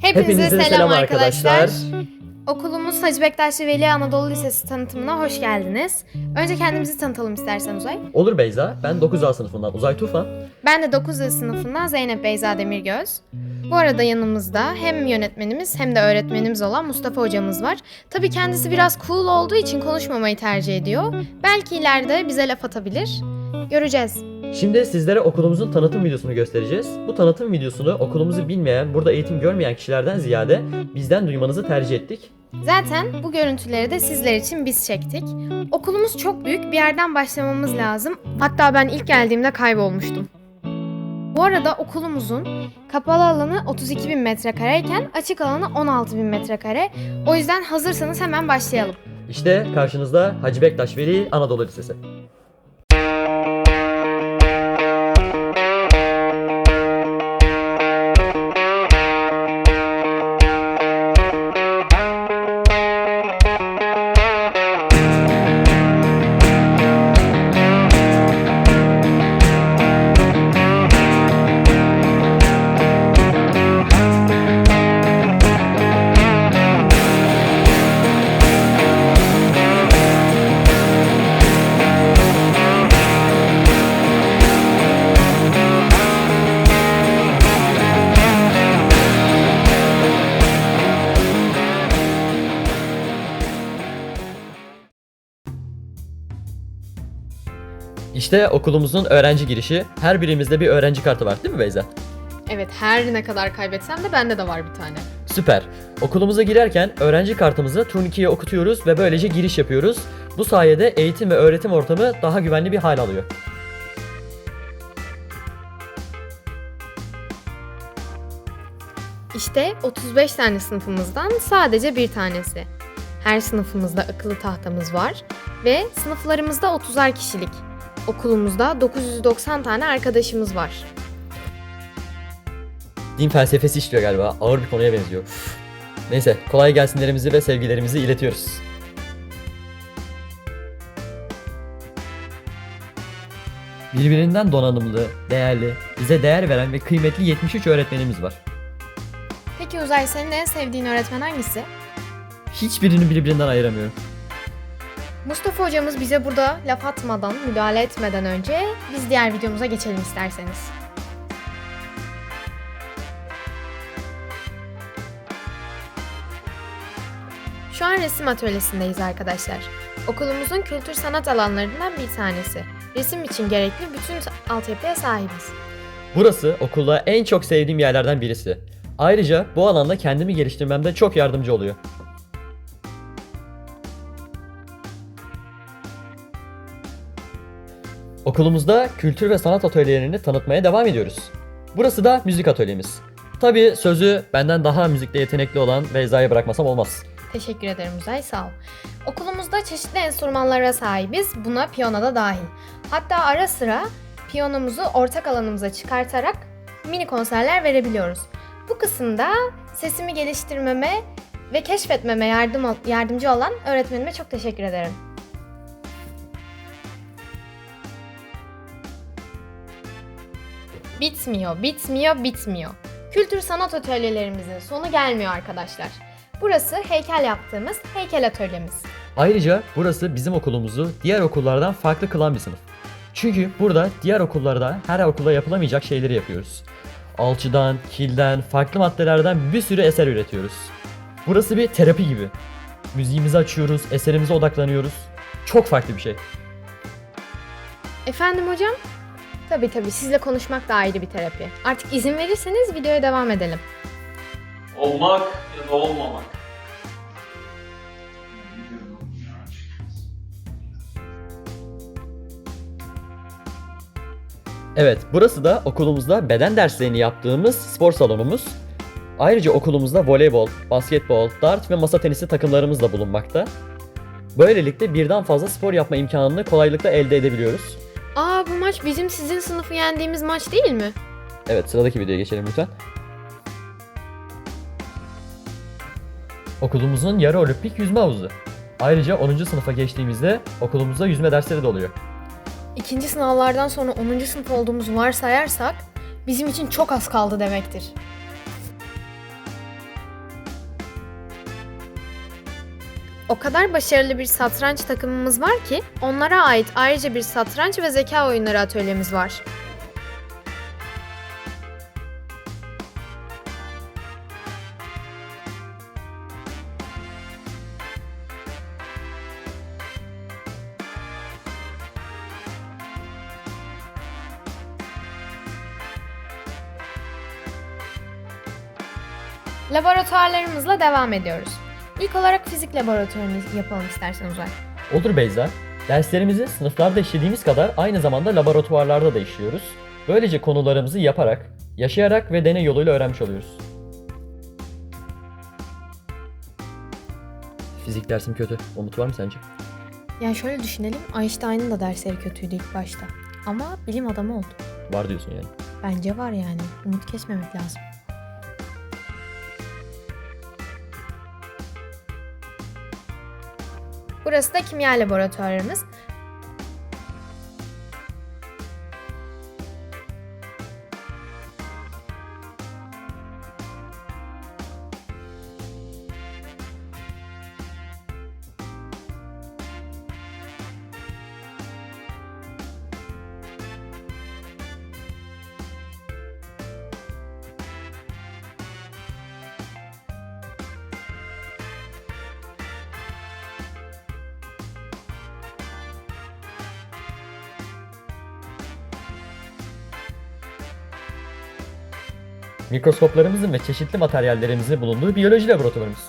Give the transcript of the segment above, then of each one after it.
Hepinize, selam, arkadaşlar. Okulumuz Hacı Bektaşlı Veli Anadolu Lisesi tanıtımına hoş geldiniz. Önce kendimizi tanıtalım istersen Uzay. Olur Beyza. Ben 9A sınıfından Uzay Tufan. Ben de 9. sınıfından Zeynep Beyza Demirgöz. Bu arada yanımızda hem yönetmenimiz hem de öğretmenimiz olan Mustafa hocamız var. Tabii kendisi biraz cool olduğu için konuşmamayı tercih ediyor. Belki ileride bize laf atabilir. Göreceğiz. Şimdi sizlere okulumuzun tanıtım videosunu göstereceğiz. Bu tanıtım videosunu okulumuzu bilmeyen, burada eğitim görmeyen kişilerden ziyade bizden duymanızı tercih ettik. Zaten bu görüntüleri de sizler için biz çektik. Okulumuz çok büyük bir yerden başlamamız lazım. Hatta ben ilk geldiğimde kaybolmuştum. Bu arada okulumuzun kapalı alanı 32 bin metrekareyken açık alanı 16 bin metrekare. O yüzden hazırsanız hemen başlayalım. İşte karşınızda Hacı Bektaş Veli Anadolu Lisesi. İşte okulumuzun öğrenci girişi. Her birimizde bir öğrenci kartı var değil mi Beyza? Evet her ne kadar kaybetsem de bende de var bir tane. Süper. Okulumuza girerken öğrenci kartımızı turnikeye okutuyoruz ve böylece giriş yapıyoruz. Bu sayede eğitim ve öğretim ortamı daha güvenli bir hal alıyor. İşte 35 tane sınıfımızdan sadece bir tanesi. Her sınıfımızda akıllı tahtamız var ve sınıflarımızda 30'ar kişilik. Okulumuzda 990 tane arkadaşımız var. Din felsefesi işliyor galiba. Ağır bir konuya benziyor. Üf. Neyse kolay gelsinlerimizi ve sevgilerimizi iletiyoruz. Birbirinden donanımlı, değerli, bize değer veren ve kıymetli 73 öğretmenimiz var. Peki Uzay senin en sevdiğin öğretmen hangisi? Hiçbirini birbirinden ayıramıyorum. Mustafa hocamız bize burada laf atmadan, müdahale etmeden önce biz diğer videomuza geçelim isterseniz. Şu an resim atölyesindeyiz arkadaşlar. Okulumuzun kültür sanat alanlarından bir tanesi. Resim için gerekli bütün altyapıya sahibiz. Burası okulda en çok sevdiğim yerlerden birisi. Ayrıca bu alanda kendimi geliştirmemde çok yardımcı oluyor. Okulumuzda kültür ve sanat atölyelerini tanıtmaya devam ediyoruz. Burası da müzik atölyemiz. Tabii sözü benden daha müzikte yetenekli olan Beyza'ya bırakmasam olmaz. Teşekkür ederim Uzay, sağ ol. Okulumuzda çeşitli enstrümanlara sahibiz, buna piyano da dahil. Hatta ara sıra piyanomuzu ortak alanımıza çıkartarak mini konserler verebiliyoruz. Bu kısımda sesimi geliştirmeme ve keşfetmeme yardım yardımcı olan öğretmenime çok teşekkür ederim. Bitmiyor, bitmiyor, bitmiyor. Kültür sanat atölyelerimizin sonu gelmiyor arkadaşlar. Burası heykel yaptığımız heykel atölyemiz. Ayrıca burası bizim okulumuzu diğer okullardan farklı kılan bir sınıf. Çünkü burada diğer okullarda her okulda yapılamayacak şeyleri yapıyoruz. Alçıdan, kilden, farklı maddelerden bir sürü eser üretiyoruz. Burası bir terapi gibi. Müziğimizi açıyoruz, eserimize odaklanıyoruz. Çok farklı bir şey. Efendim hocam? Tabii tabii sizle konuşmak da ayrı bir terapi. Artık izin verirseniz videoya devam edelim. Olmak ya da olmamak. Evet, burası da okulumuzda beden derslerini yaptığımız spor salonumuz. Ayrıca okulumuzda voleybol, basketbol, dart ve masa tenisi takımlarımız da bulunmakta. Böylelikle birden fazla spor yapma imkanını kolaylıkla elde edebiliyoruz. Aa bu maç bizim sizin sınıfı yendiğimiz maç değil mi? Evet, sıradaki videoya geçelim lütfen. Okulumuzun yarı olimpik yüzme havuzu. Ayrıca 10. sınıfa geçtiğimizde okulumuzda yüzme dersleri de oluyor. İkinci sınavlardan sonra 10. sınıf olduğumuzu varsayarsak bizim için çok az kaldı demektir. O kadar başarılı bir satranç takımımız var ki onlara ait ayrıca bir satranç ve zeka oyunları atölyemiz var. Laboratuvarlarımızla devam ediyoruz. İlk olarak fizik laboratuvarını yapalım istersen Uzay. Olur Beyza. Derslerimizi sınıflarda işlediğimiz kadar aynı zamanda laboratuvarlarda da işliyoruz. Böylece konularımızı yaparak, yaşayarak ve deney yoluyla öğrenmiş oluyoruz. Fizik dersim kötü. Umut var mı sence? Yani şöyle düşünelim, Einstein'ın da dersleri kötüydü ilk başta. Ama bilim adamı oldu. Var diyorsun yani. Bence var yani. Umut kesmemek lazım. Burası da kimya laboratuvarımız. Mikroskoplarımızın ve çeşitli materyallerimizin bulunduğu biyoloji laboratuvarımız.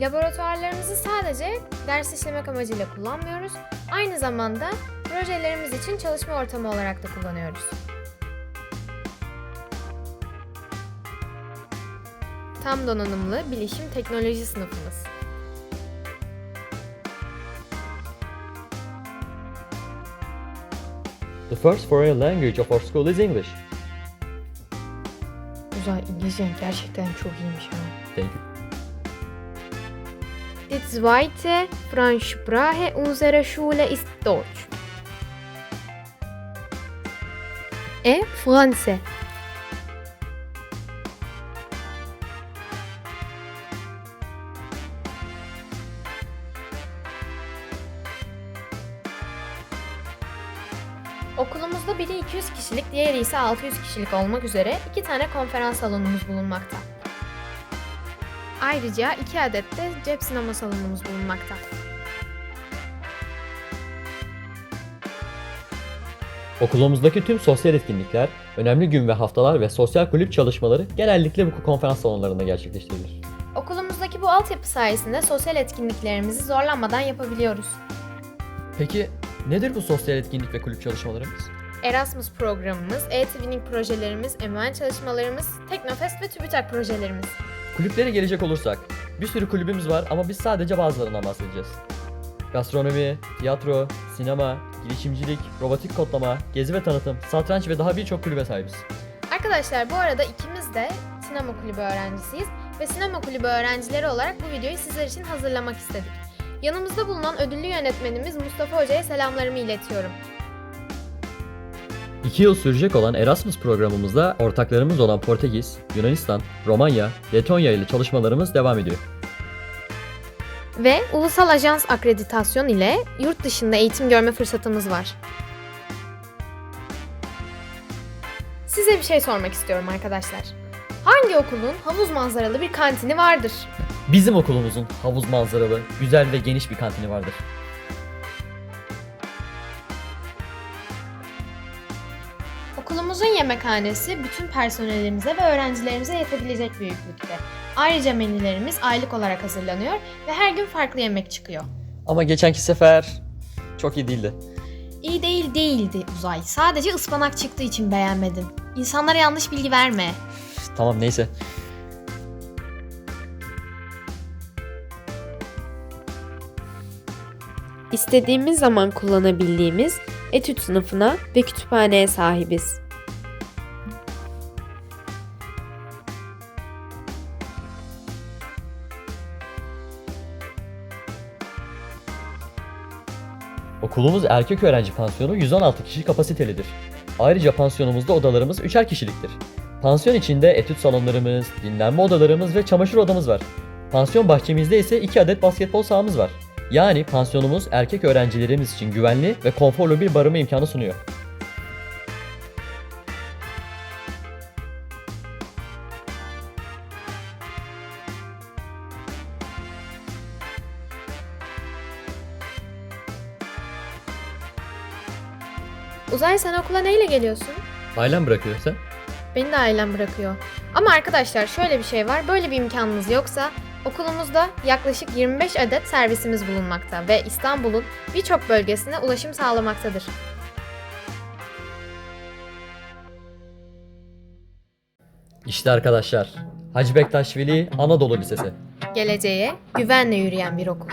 Laboratuvarlarımızı sadece ders işlemek amacıyla kullanmıyoruz. Aynı zamanda projelerimiz için çalışma ortamı olarak da kullanıyoruz. Tam donanımlı bilişim teknoloji sınıfımız. The first foreign language of our school is English. Uzay İngilizcen gerçekten çok iyiymiş ha. Thank you. Die zweite Fremdsprache unserer Schule ist Deutsch. E Fransa. Okulumuzda biri 200 kişilik, diğeri ise 600 kişilik olmak üzere iki tane konferans salonumuz bulunmakta. Ayrıca iki adet de cep sinema salonumuz bulunmakta. Okulumuzdaki tüm sosyal etkinlikler, önemli gün ve haftalar ve sosyal kulüp çalışmaları genellikle bu konferans salonlarında gerçekleştirilir. Okulumuzdaki bu altyapı sayesinde sosyal etkinliklerimizi zorlanmadan yapabiliyoruz. Peki nedir bu sosyal etkinlik ve kulüp çalışmalarımız? Erasmus programımız, e-twinning projelerimiz, MUN çalışmalarımız, Teknofest ve TÜBİTAK projelerimiz. Kulüplere gelecek olursak, bir sürü kulübümüz var ama biz sadece bazılarından bahsedeceğiz. Gastronomi, tiyatro, sinema, girişimcilik, robotik kodlama, gezi ve tanıtım, satranç ve daha birçok kulübe sahibiz. Arkadaşlar bu arada ikimiz de sinema kulübü öğrencisiyiz ve sinema kulübü öğrencileri olarak bu videoyu sizler için hazırlamak istedik. Yanımızda bulunan ödüllü yönetmenimiz Mustafa Hoca'ya selamlarımı iletiyorum. İki yıl sürecek olan Erasmus programımızda ortaklarımız olan Portekiz, Yunanistan, Romanya, Letonya ile çalışmalarımız devam ediyor. Ve ulusal ajans akreditasyon ile yurt dışında eğitim görme fırsatımız var. Size bir şey sormak istiyorum arkadaşlar. Hangi okulun havuz manzaralı bir kantini vardır? Bizim okulumuzun havuz manzaralı, güzel ve geniş bir kantini vardır. Okulumuzun yemekhanesi bütün personelimize ve öğrencilerimize yetebilecek büyüklükte. Ayrıca menülerimiz aylık olarak hazırlanıyor ve her gün farklı yemek çıkıyor. Ama geçenki sefer çok iyi değildi. İyi değil değildi Uzay. Sadece ıspanak çıktığı için beğenmedin. İnsanlara yanlış bilgi verme. Tamam neyse. İstediğimiz zaman kullanabildiğimiz etüt sınıfına ve kütüphaneye sahibiz. Okulumuz erkek öğrenci pansiyonu 116 kişi kapasitelidir. Ayrıca pansiyonumuzda odalarımız 3'er kişiliktir. Pansiyon içinde etüt salonlarımız, dinlenme odalarımız ve çamaşır odamız var. Pansiyon bahçemizde ise 2 adet basketbol sahamız var. Yani pansiyonumuz erkek öğrencilerimiz için güvenli ve konforlu bir barınma imkanı sunuyor. Uzay sen okula neyle geliyorsun? Ailem bırakıyor sen? Beni de ailem bırakıyor. Ama arkadaşlar şöyle bir şey var. Böyle bir imkanınız yoksa okulumuzda yaklaşık 25 adet servisimiz bulunmakta ve İstanbul'un birçok bölgesine ulaşım sağlamaktadır. İşte arkadaşlar, Hacı Bektaş Veli Anadolu Lisesi. Geleceğe güvenle yürüyen bir okul.